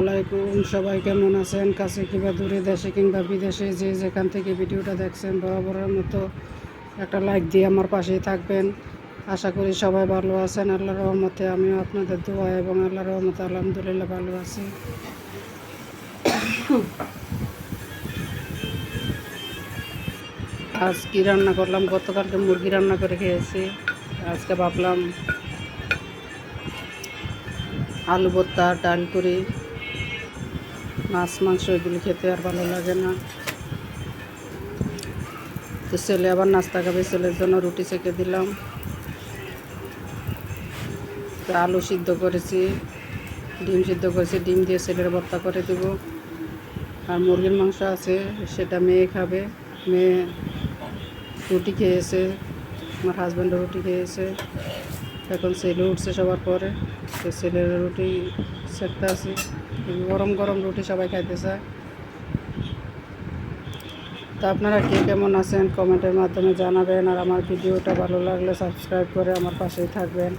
আলাইকুম সবাই কেমন আছেন? কাছে কিংবা দূরে দেশে কিংবা বিদেশে যে যেখান থেকে ভিডিওটা দেখছেন, বরাবরের মতো একটা লাইক দিয়ে আমার পাশেই থাকবেন। আশা করি সবাই ভালো আছেন। আল্লাহ রহমতে আমিও আপনাদের দোয়া এবং আল্লাহ রহমতে আলহামদুলিল্লাহ ভালো আছি। আজ কী রান্না করলাম? গতকালকে মুরগি রান্না করে খেয়েছি। আজকে ভাবলাম আলু ভর্তা, ডাল করি মাছ, মাংস এগুলি খেতে আর ভালো লাগে না। তো ছেলে আবার নাস্তা খাবে ছেলের জন্য রুটি সেকে দিলাম। তো আলু সিদ্ধ করেছি, ডিম সিদ্ধ করেছি, ডিম দিয়ে ছেলের ভর্তা করে দেব। আর মুরগির মাংস আছে, সেটা মেয়ে খাবে। মেয়ে রুটি খেয়েছে, আমার হাজব্যান্ডও রুটি খেয়েছে। এখন ছেলে উঠছে সবার পরে। তো ছেলের রুটি সেকতে আছে। গরম গরম রুটি সবাই খাইতে চায় তো আপনারা কে কেমন আছেন কমেন্টের মাধ্যমে জানাবেন। আর আমার ভিডিওটা ভালো লাগলে সাবস্ক্রাইব করে আমার পাশেই থাকবেন।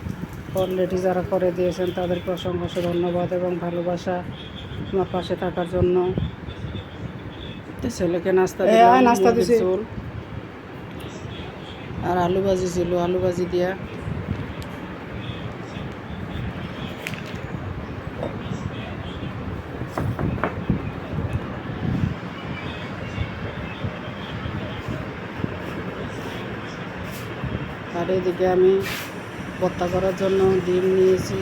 অলরেডি যারা করে দিয়েছেন তাদেরকে অসংখ্য ধন্যবাদ এবং ভালোবাসা আমার পাশে থাকার জন্য। ছেলেকে নাস্তা নাস্তা। ঝোল। আর আলু ভাজি ছিল আলু ভাজি দিয়া। আর এদিকে আমি ভর্তা করার জন্য ডিম নিয়েছি,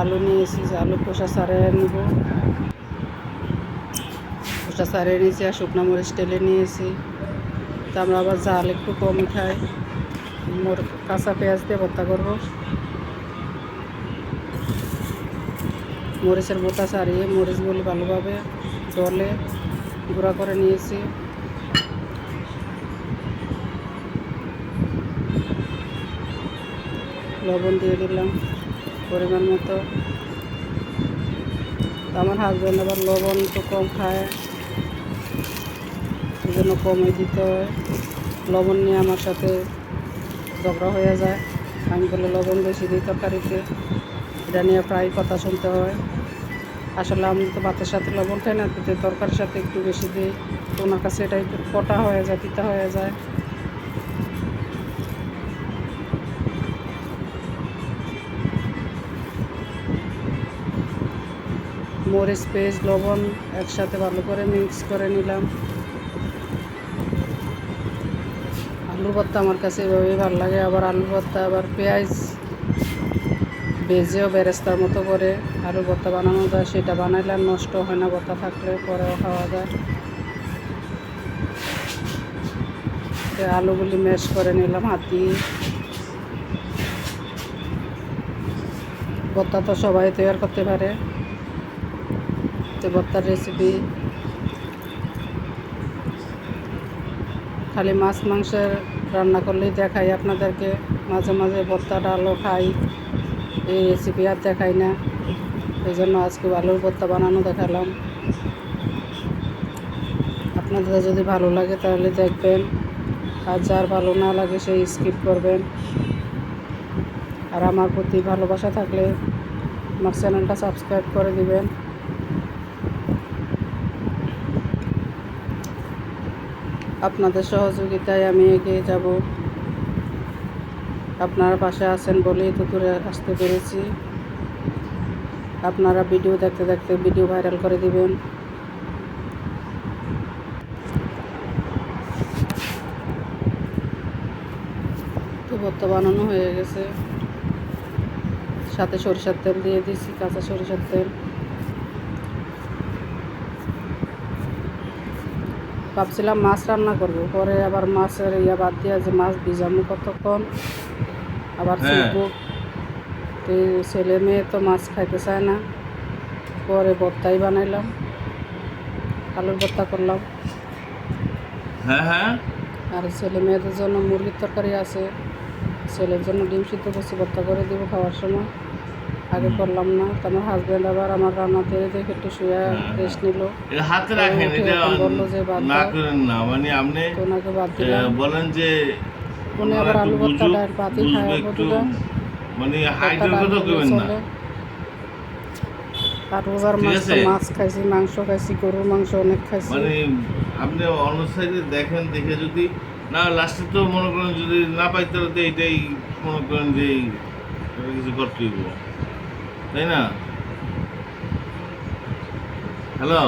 আলু নিয়েছি, আলু খোসা সারিয়ে নিব। খোসা সারিয়ে নিয়েছি আর শুকনো মরিচ টেলে নিয়েছি। তা আমরা আবার জাল একটু কম খাই। মোর কাঁচা পেঁয়াজ দিয়ে ভর্তা করব। মরিচের বোটা সারিয়ে মরিচগুলি ভালোভাবে জলে গুঁড়া করে নিয়েছি। লবণ দিয়ে দিলাম পরিমাণ মতো। আমার হাজব্যান্ড আবার লবণ তো কম খায়, এই জন্য কমই দিতে হয়। লবণ নিয়ে আমার সাথে ঝগড়া হয়ে যায়। আমি বলে লবণ বেশি দিই তরকারিতে এটা নিয়ে প্রায় কথা শুনতে হয়। আসলে আমি তো ভাতের সাথে লবণ খাই না তো তরকারির সাথে একটু বেশি দিই ওনার কাছে এটা একটু কটা হয়ে যায়, তিতা হয়ে যায়। মরিচ পেস্ট লবণ একসাথে ভালো করে মিক্স করে নিলাম। আলু ভর্তা আমার কাছে এভাবেই ভালো লাগে। আবার আলু ভর্তা, আবার পেঁয়াজ ভেজেও বেরেস্তার মতো করে আলু ভর্তা বানানো যায়। সেটা বানাইলে আর নষ্ট হয় না, ভর্তা থাকলে পরেও খাওয়া যায়। আলুগুলি ম্যাশ করে নিলাম হাতি। ভর্তা তো সবাই তৈরি করতে পারে। ভর্তার রেসিপি খালি মাছ, মাংসের রান্না করলেই দেখাই আপনাদেরকে। মাঝে মাঝে ভর্তা ডালও খাই, এই রেসিপি আর দেখাই না। এই জন্য আজকে আলুর ভর্তা বানানো দেখালাম। আপনাদের যদি ভালো লাগে তাহলে দেখবেন। আর যার ভালো না লাগে সেই স্কিপ করবেন। আর আমার প্রতি ভালোবাসা থাকলে আমার চ্যানেলটা সাবস্ক্রাইব করে দিবেন। আপনাদের সহযোগিতায় আমি এগিয়ে যাব। আপনারা পাশে আছেন বলেই তো দূরে আসতে পেরেছি। আপনারা ভিডিও দেখতে দেখতে ভিডিও ভাইরাল করে দিবেন। তো ভর্তা বানানো হয়ে গেছে। সাথে সরিষার তেল দিয়ে দিয়েছি, কাঁচা সরিষার তেল। ভাবছিলাম মাছ রান্না করব। পরে আবার মাছের ইয়া বাদ দিয়া যে মাছ ভিজানো কতক্ষণ? আবার হ্যাঁ। তো ছেলে মেয়ে তো মাছ খাইতে চায় না। পরে ভর্তাই বানাইলাম। আলুর ভর্তা করলাম। হ্যাঁ হ্যাঁ। আর ছেলে মেয়েদের জন্য মুরগির তরকারি আছে। ছেলের জন্য ডিম সিদ্ধ করছি ভর্তা করে দিব খাওয়ার সময়। আগে করলাম না। তো আমার হাজব্যান্ড আবার আমার রান্না তেরে দেখে একটু শুয়ে হ্যাঁ। রেস্ট নিল। হাতে রাখেন এটা বলল যে বাদ না করেন না। মানে আপনি ওনাকে বাদ বলেন যে উনি আবার আলু ভর্তা ডাল ভাতই খায় মানে কথা কইবেন না। আর রোজার মাস? মাছ খাইছি মাংস খাইছি গরুর মাংস অনেক খাইছি। মানে আপনি অন্য সাইডে দেখেন দেখে যদি না লাস্টে তো মনে করেন যদি না পাই তাহলে তো এইটাই মনে করেন যে কিছু তাই না? হ্যালো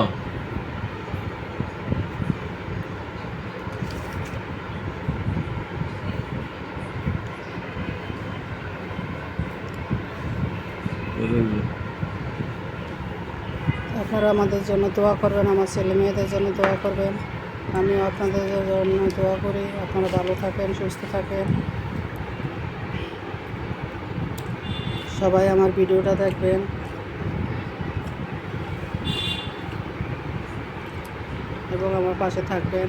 আপনারা আমাদের জন্য দোয়া করবেন, আমার ছেলে মেয়েদের জন্য দোয়া করবেন। আমিও আপনাদের জন্য দোয়া করি। আপনারা ভালো থাকেন, সুস্থ থাকেন। সবাই আমার ভিডিওটা দেখবেন। এবং আমার পাশে থাকবেন।